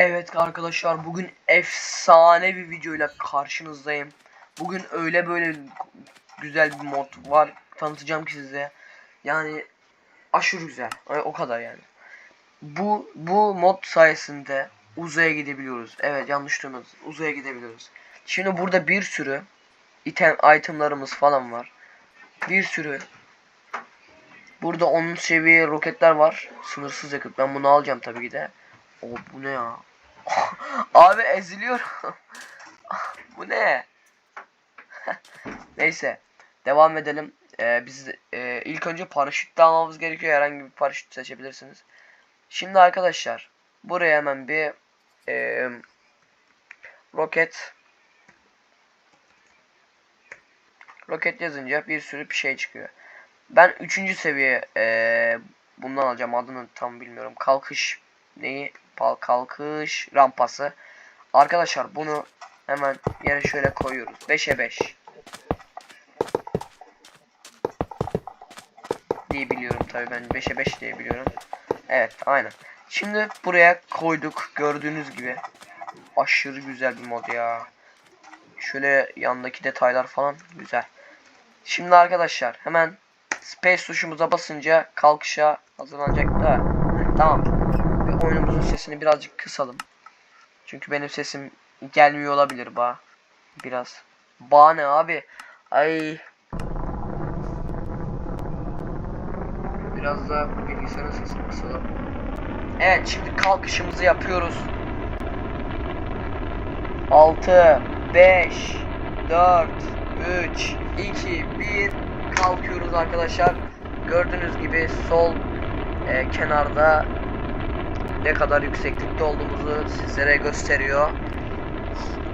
Evet arkadaşlar bugün efsane bir videoyla karşınızdayım. Bugün öyle böyle güzel bir mod var tanıtacağım ki size. Yani aşırı güzel. O kadar yani. Bu bu mod sayesinde uzaya gidebiliyoruz. Evet yanlış duymadınız. Uzaya gidebiliyoruz. Şimdi burada bir sürü item itemlarımız falan var. Bir sürü Burada 10 seviye roketler var. Sınırsız yakıt. Ben bunu alacağım tabii ki de. O bu ne ya? Abi eziliyorum. bu ne? Neyse. Devam edelim. Ee, biz e, ilk önce paraşüt almamız gerekiyor. Herhangi bir paraşüt seçebilirsiniz. Şimdi arkadaşlar buraya hemen bir e, roket roket yazınca bir sürü bir şey çıkıyor. Ben 3. seviye e, bundan alacağım. Adını tam bilmiyorum. Kalkış neyi? Kalkış rampası. Arkadaşlar bunu hemen yere şöyle koyuyoruz. 5'e 5. diye biliyorum tabii ben 5'e 5 diye biliyorum. Evet aynen. Şimdi buraya koyduk gördüğünüz gibi. Aşırı güzel bir mod ya. Şöyle yandaki detaylar falan güzel. Şimdi arkadaşlar hemen space tuşumuza basınca kalkışa hazırlanacak da. Tamam. Sesini birazcık kısalım. Çünkü benim sesim gelmiyor olabilir ba. Biraz. Ba ne abi? Ay. Biraz da bilgisayarın sesini kısalım. Evet şimdi kalkışımızı yapıyoruz. 6 5 4 3 2 1 kalkıyoruz arkadaşlar. Gördüğünüz gibi sol e, kenarda ne kadar yükseklikte olduğumuzu sizlere gösteriyor.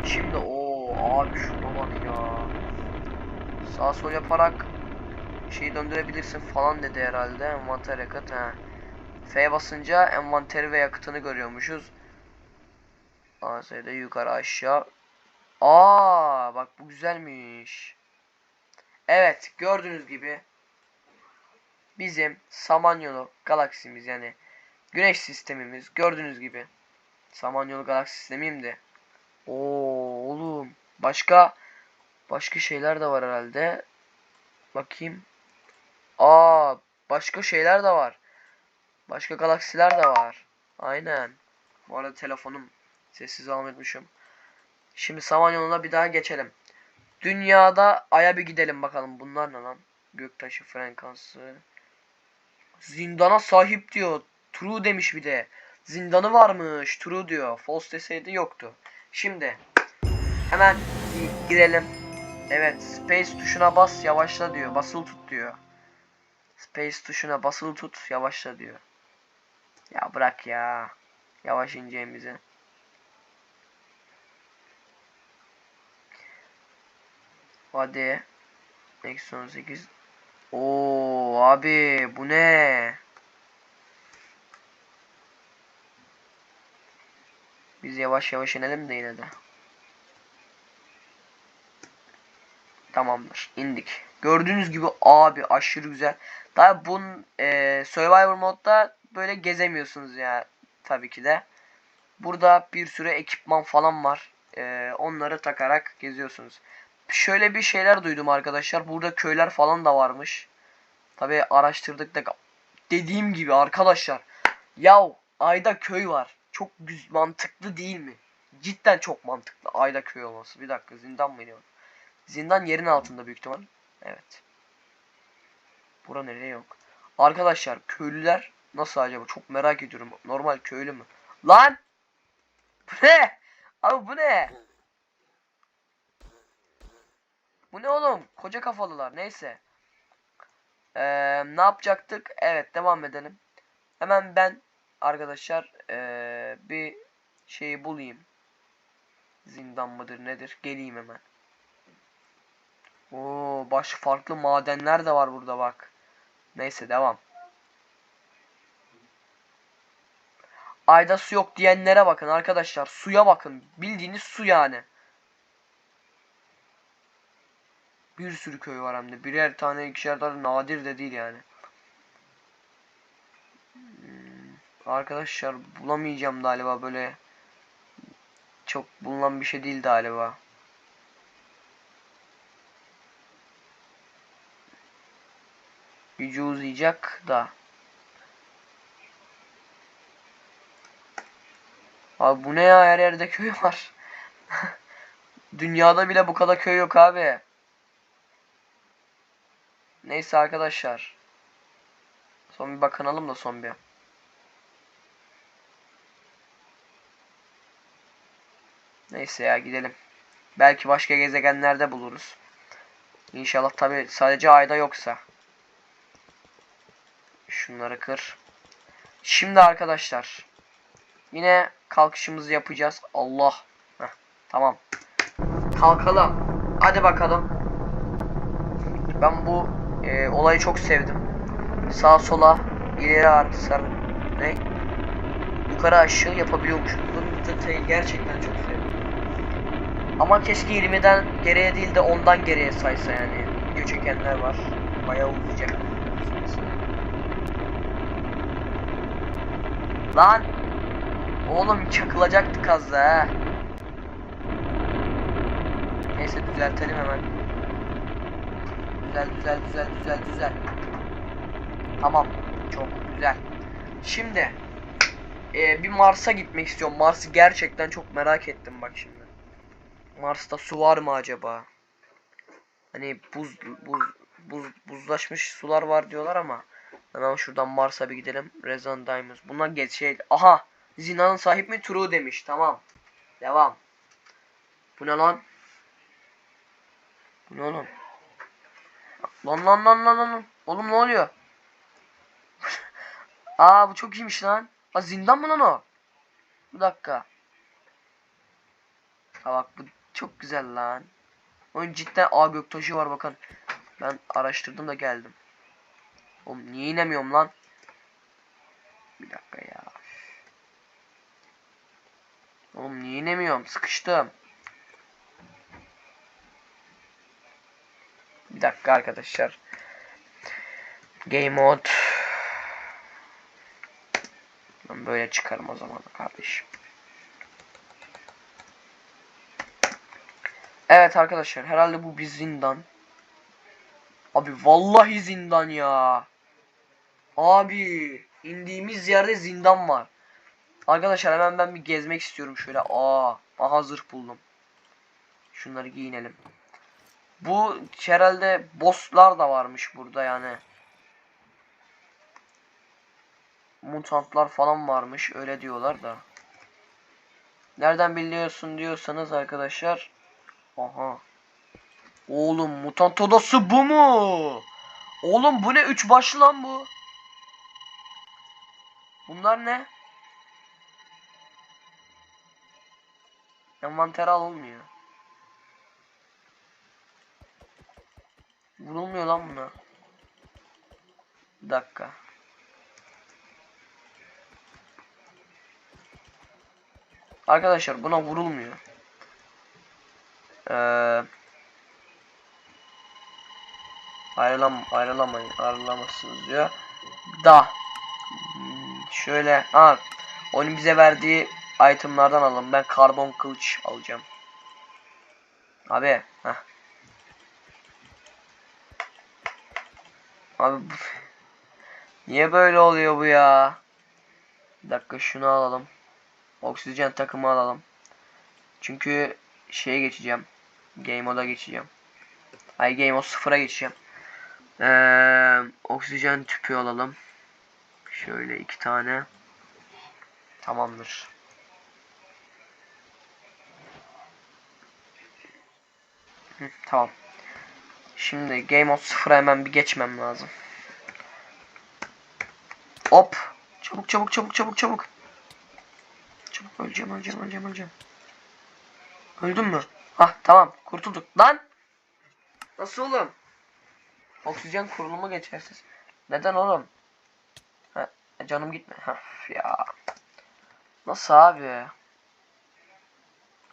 Şimdi o abi şuna bak ya. Sağ sol yaparak şeyi döndürebilirsin falan dedi herhalde. Envanter yakıt ha. F basınca envanteri ve yakıtını görüyormuşuz. AS'de yukarı aşağı. Aa bak bu güzelmiş. Evet gördüğünüz gibi bizim Samanyolu galaksimiz yani Güneş sistemimiz gördüğünüz gibi Samanyolu galaksi sistemiyim de. Oo oğlum başka başka şeyler de var herhalde. Bakayım. Aa başka şeyler de var. Başka galaksiler de var. Aynen. Bu arada telefonum sessiz almışım. Şimdi Samanyolu'na bir daha geçelim. Dünyada Ay'a bir gidelim bakalım. Bunlar ne lan? Göktaşı frekansı. Zindana sahip diyor. True demiş bir de. Zindanı varmış. True diyor. False deseydi yoktu. Şimdi hemen gi- girelim. Evet, space tuşuna bas, yavaşla diyor. Basılı tut diyor. Space tuşuna basılı tut, yavaşla diyor. Ya bırak ya. Yavaş ineceğimizi. Hadi. Eksi 18. Oo abi bu ne? Biz yavaş yavaş inelim de yine de. Tamamdır. indik. Gördüğünüz gibi abi aşırı güzel. Daha bunun e, Survivor modda böyle gezemiyorsunuz ya tabii ki de. Burada bir sürü ekipman falan var. E, onları takarak geziyorsunuz. Şöyle bir şeyler duydum arkadaşlar. Burada köyler falan da varmış. Tabii araştırdık da dediğim gibi arkadaşlar. Yav ayda köy var. Çok güz mantıklı değil mi? Cidden çok mantıklı ayda köy olması. Bir dakika zindan mı iniyor? Zindan yerin altında büyük ihtimal. Evet. Bura nereye yok. Arkadaşlar köylüler nasıl acaba? Çok merak ediyorum. Normal köylü mü? Lan! Bu ne? Abi bu ne? Bu ne oğlum? Koca kafalılar. Neyse. Ee, ne yapacaktık? Evet devam edelim. Hemen ben arkadaşlar ee, bir şeyi bulayım. Zindan mıdır nedir? Geleyim hemen. Oo, baş farklı madenler de var burada bak. Neyse devam. Ayda su yok diyenlere bakın arkadaşlar. Suya bakın. Bildiğiniz su yani. Bir sürü köy var hem de. Birer tane ikişer tane nadir de değil yani. Hmm, Arkadaşlar bulamayacağım galiba böyle çok bulunan bir şey değil galiba. Gücü uzayacak da. Abi bu ne ya her yerde köy var. Dünyada bile bu kadar köy yok abi. Neyse arkadaşlar. Son bir bakınalım da son bir. Neyse ya gidelim. Belki başka gezegenlerde buluruz. İnşallah tabi sadece ayda yoksa. Şunları kır. Şimdi arkadaşlar. Yine kalkışımızı yapacağız. Allah. Heh, tamam. Kalkalım. Hadi bakalım. Ben bu e, olayı çok sevdim. Sağa sola ileri artı sarı. Ne? Yukarı aşağı yapabiliyormuşum. Bu detayı gerçekten çok sevdim. Ama keşke 20'den geriye değil de 10'dan geriye saysa yani. Video çekenler var. Bayağı uzayacak. Lan! Oğlum çakılacaktık az da ha. Neyse düzeltelim hemen. Güzel güzel güzel güzel güzel. Tamam. Çok güzel. Şimdi e, bir Mars'a gitmek istiyorum. Mars'ı gerçekten çok merak ettim bak şimdi. Mars'ta su var mı acaba? Hani buz buz buz buzlaşmış sular var diyorlar ama hemen şuradan Mars'a bir gidelim. Rezon Diamonds. Bunlar geç şey. Aha! Zinanın sahip mi? True demiş. Tamam. Devam. Bu ne lan? Bu ne oğlum? Lan lan lan lan lan. Oğlum ne oluyor? Aa bu çok iyiymiş lan. Aa zindan mı lan o? Bir dakika. Ha bak bu çok güzel lan. Oyun cidden A göktaşı var bakın. Ben araştırdım da geldim. Oğlum niye inemiyorum lan? Bir dakika ya. Oğlum niye inemiyorum? Sıkıştım. Bir dakika arkadaşlar. Game mode. Ben böyle çıkarım o zaman kardeşim. Evet arkadaşlar herhalde bu bir zindan. Abi vallahi zindan ya. Abi indiğimiz yerde zindan var. Arkadaşlar hemen ben bir gezmek istiyorum şöyle. Aa, aha zırh buldum. Şunları giyinelim. Bu herhalde bosslar da varmış burada yani. Mutantlar falan varmış öyle diyorlar da. Nereden biliyorsun diyorsanız arkadaşlar. Aha. Oğlum mutant odası bu mu? Oğlum bu ne? Üç başlı lan bu. Bunlar ne? Envanter al olmuyor. Vurulmuyor lan buna. Bir dakika. Arkadaşlar buna vurulmuyor. Ee, ayrılam ayrılamayın ayrılamazsınız diyor. Da. Şöyle ha onun bize verdiği itemlardan alalım. Ben karbon kılıç alacağım. Abi heh. Abi niye böyle oluyor bu ya? Bir dakika şunu alalım. Oksijen takımı alalım. Çünkü şeye geçeceğim. Game moda geçeceğim. Ay game mode sıfıra geçeceğim. Ee, oksijen tüpü alalım. Şöyle iki tane. Tamamdır. Hı, tamam. Şimdi game mode sıfıra hemen bir geçmem lazım. Hop. Çabuk çabuk çabuk çabuk çabuk. Çabuk öleceğim öleceğim öleceğim öleceğim. Öldün mü? Hah tamam kurtulduk. Lan! Nasıl oğlum? Oksijen kurulumu geçersiz. Neden oğlum? Ha, canım gitme. Ha, ya. Nasıl abi?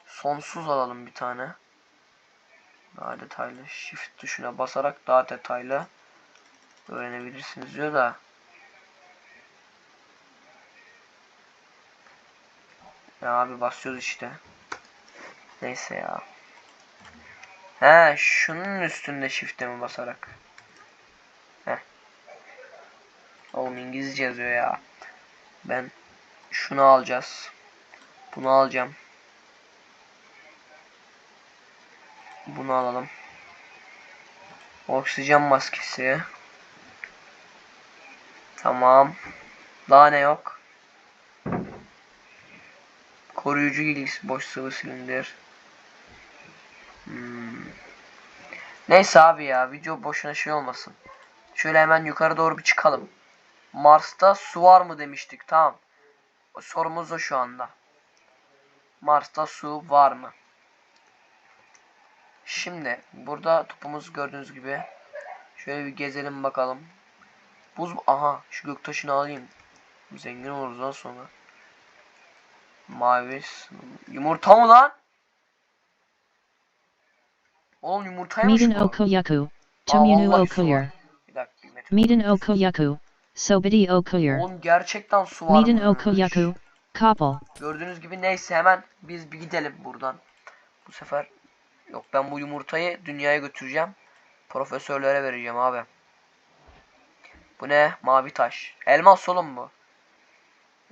Sonsuz alalım bir tane. Daha detaylı. Shift tuşuna basarak daha detaylı öğrenebilirsiniz diyor da. Ya abi basıyoruz işte. Neyse ya. He şunun üstünde shift'e mi basarak? He. Oğlum İngilizce yazıyor ya. Ben şunu alacağız. Bunu alacağım. Bunu alalım. Oksijen maskesi. Tamam. Daha ne yok? Koruyucu ilgisi boş sıvı silindir. Hmm. Neyse abi ya video boşuna şey olmasın. Şöyle hemen yukarı doğru bir çıkalım. Mars'ta su var mı demiştik tamam. Sorumuz o şu anda. Mars'ta su var mı? Şimdi burada topumuz gördüğünüz gibi. Şöyle bir gezelim bakalım. Buz aha şu göktaşını alayım. Zengin oluruz daha sonra. Mavi s- yumurta mı lan? Oğlum yumurtaymış Medan bu. Okoyaku, var. Okuyur, Bir dakika. Medan Okoyaku, Sobidi Okuyur, Oğlum gerçekten su var. Medan Okoyaku, Kapal, Gördüğünüz gibi neyse hemen biz bir gidelim buradan. Bu sefer yok ben bu yumurtayı dünyaya götüreceğim. Profesörlere vereceğim abi. Bu ne? Mavi taş. Elmas oğlum bu.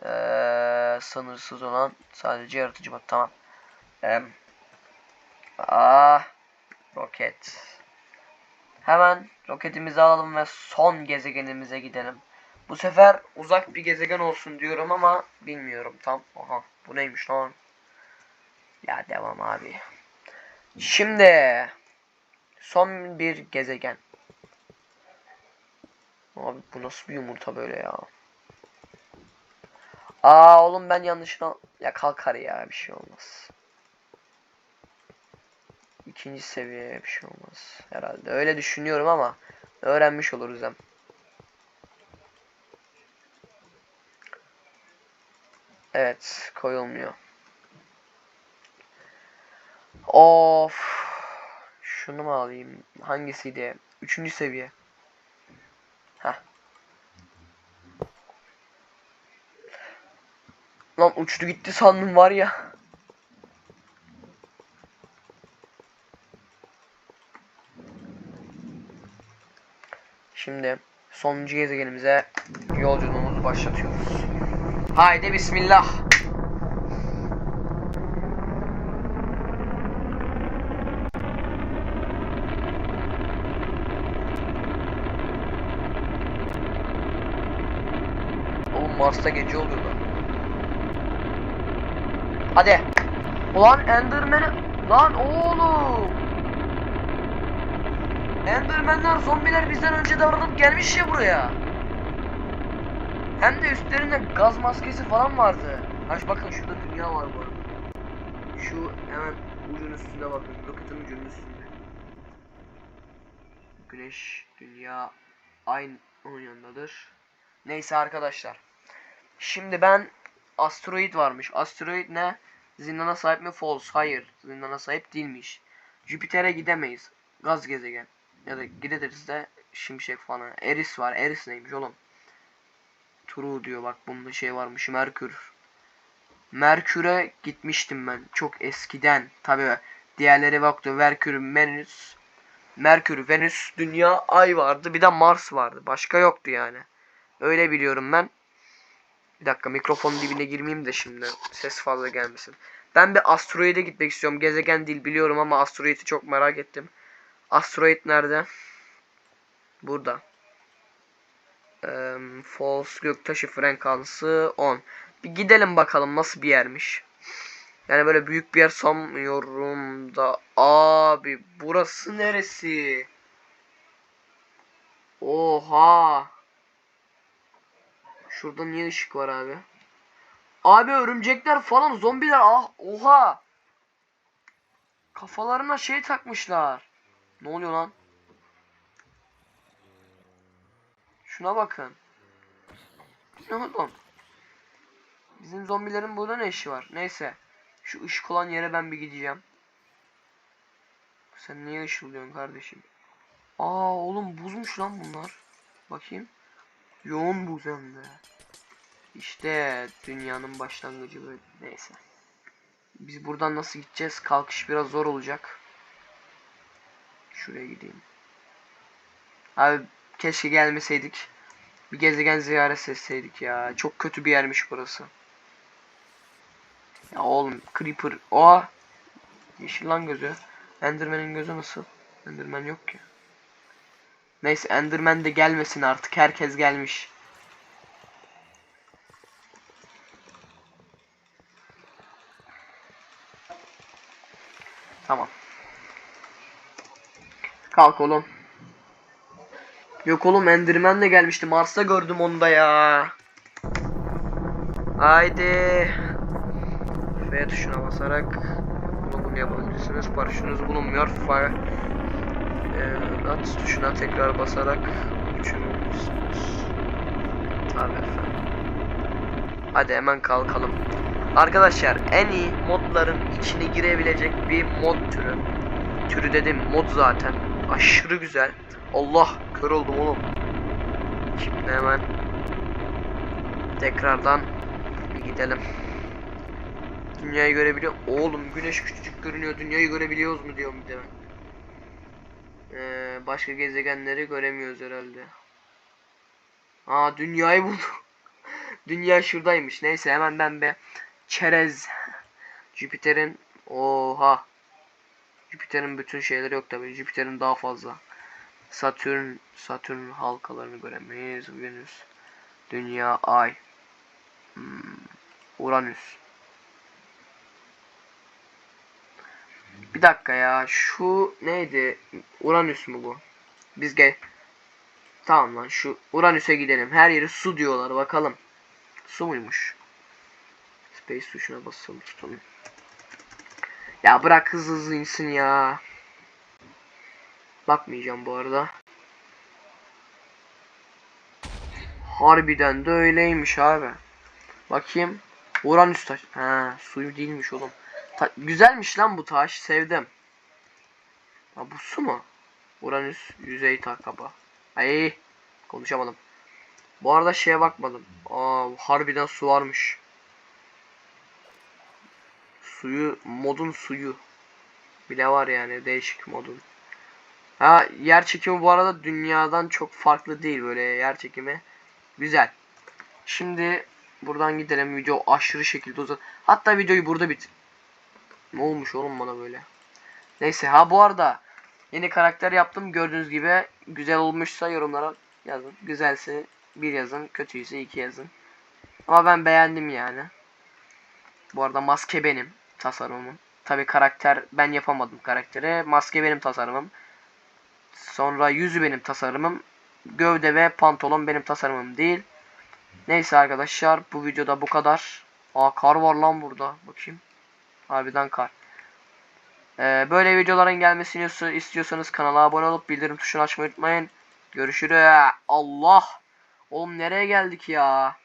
Ee, sınırsız olan sadece yaratıcı bot. Tamam. Ee, ah, roket. Hemen roketimizi alalım ve son gezegenimize gidelim. Bu sefer uzak bir gezegen olsun diyorum ama bilmiyorum tam. Aha bu neymiş lan? Ya devam abi. Şimdi son bir gezegen. Abi bu nasıl bir yumurta böyle ya? Aa oğlum ben yanlışına ya kalkar ya bir şey olmaz. İkinci seviye bir şey olmaz herhalde. Öyle düşünüyorum ama öğrenmiş oluruz hem. Evet, koyulmuyor. Of. Şunu mu alayım? Hangisiydi? Üçüncü seviye. Heh. Lan uçtu gitti sandım var ya. Şimdi sonuncu gezegenimize yolculuğumuzu başlatıyoruz. Haydi bismillah. Oğlum Mars'ta gece oluyor lan. Hadi. Ulan Enderman'i... Lan oğlum. Enderman'ler zombiler bizden önce davranıp gelmiş ya buraya. Hem de üstlerinde gaz maskesi falan vardı. Haş bakın şurada dünya var bu arada. Şu hemen ucun üstünde bakın. Roketin ucunun üstünde. Güneş, dünya aynı onun yanındadır. Neyse arkadaşlar. Şimdi ben asteroid varmış. Asteroid ne? Zindana sahip mi? False. Hayır. Zindana sahip değilmiş. Jüpiter'e gidemeyiz. Gaz gezegen. Ya da gideriz de şimşek falan. Eris var. Eris neymiş oğlum? True diyor bak bunda şey varmış. Merkür. Merkür'e gitmiştim ben. Çok eskiden. Tabi diğerleri yoktu. Merkür, Venüs. Merkür, Venüs, Dünya, Ay vardı. Bir de Mars vardı. Başka yoktu yani. Öyle biliyorum ben. Bir dakika mikrofonun dibine girmeyeyim de şimdi. Ses fazla gelmesin. Ben bir asteroide gitmek istiyorum. Gezegen değil biliyorum ama asteroidi çok merak ettim. Asteroid nerede? Burada. Eee False göktaşı frekansı 10. Bir gidelim bakalım nasıl bir yermiş. Yani böyle büyük bir yer sanmıyorum da. Abi burası neresi? Oha. Şurada niye ışık var abi? Abi örümcekler falan zombiler ah oha. Kafalarına şey takmışlar. Ne oluyor lan? Şuna bakın. Ne oğlum? Bizim zombilerin burada ne işi var? Neyse. Şu ışık olan yere ben bir gideceğim. Sen niye ışıldıyorsun kardeşim? Aa oğlum buzmuş lan bunlar. Bakayım. Yoğun buz hem de. İşte dünyanın başlangıcı böyle. Neyse. Biz buradan nasıl gideceğiz? Kalkış biraz zor olacak. Şuraya gideyim. Abi keşke gelmeseydik. Bir gezegen ziyaret etseydik ya. Çok kötü bir yermiş burası. Ya oğlum Creeper. Oha. Yeşil lan gözü. Enderman'in gözü nasıl? Enderman yok ki. Neyse Enderman de gelmesin artık. Herkes gelmiş. Tamam. Kalk oğlum. Yok oğlum Enderman de gelmişti. Mars'ta gördüm onu da ya. Haydi. F tuşuna basarak bunu bunu yapabilirsiniz. Paraşütünüz bulunmuyor. Fire ee, tuşuna tekrar basarak uçurabilirsiniz. Tabii efendim. Hadi hemen kalkalım. Arkadaşlar en iyi modların içine girebilecek bir mod türü. Türü dedim mod zaten. Aşırı güzel. Allah kör oldum oğlum. Şimdi hemen tekrardan bir gidelim. Dünyayı görebiliyor. Oğlum güneş küçücük görünüyor. Dünyayı görebiliyoruz mu diyorum bir de ben. Ee, başka gezegenleri göremiyoruz herhalde. Aa dünyayı bulduk. Dünya şuradaymış. Neyse hemen ben be çerez Jüpiter'in oha Jüpiter'in bütün şeyleri yok tabii. Jüpiter'in daha fazla. Satürn Satürn halkalarını göremeyiz. Venüs, Dünya, Ay, hmm, Uranüs. Bir dakika ya. Şu neydi? Uranüs mü bu? Biz gel. Tamam lan şu Uranüs'e gidelim. Her yeri su diyorlar. Bakalım. Su muymuş? Space tuşuna basalım tutalım. Ya bırak hızlı hızlı insin ya. Bakmayacağım bu arada. Harbiden de öyleymiş abi. Bakayım. Uranüs taş. Ha, suyu değilmiş oğlum. Ta- güzelmiş lan bu taş. Sevdim. Ha, bu su mu? Uranüs yüzey takaba. Ay konuşamadım. Bu arada şeye bakmadım. Aa harbiden su varmış. Suyu modun suyu. Bile var yani değişik modun. Ha yer çekimi bu arada dünyadan çok farklı değil böyle yer çekimi. Güzel. Şimdi buradan gidelim video aşırı şekilde uzat. Hatta videoyu burada bit. Ne olmuş oğlum bana böyle. Neyse ha bu arada yeni karakter yaptım gördüğünüz gibi güzel olmuşsa yorumlara yazın. Güzelse bir yazın, kötüyse iki yazın. Ama ben beğendim yani. Bu arada maske benim tasarımım. Tabi karakter ben yapamadım karakteri. Maske benim tasarımım. Sonra yüzü benim tasarımım. Gövde ve pantolon benim tasarımım değil. Neyse arkadaşlar bu videoda bu kadar. Aa kar var lan burada. Bakayım. Harbiden kar. Ee, böyle videoların gelmesini istiyorsa- istiyorsanız kanala abone olup bildirim tuşunu açmayı unutmayın. Görüşürüz. Allah. Oğlum nereye geldik ya?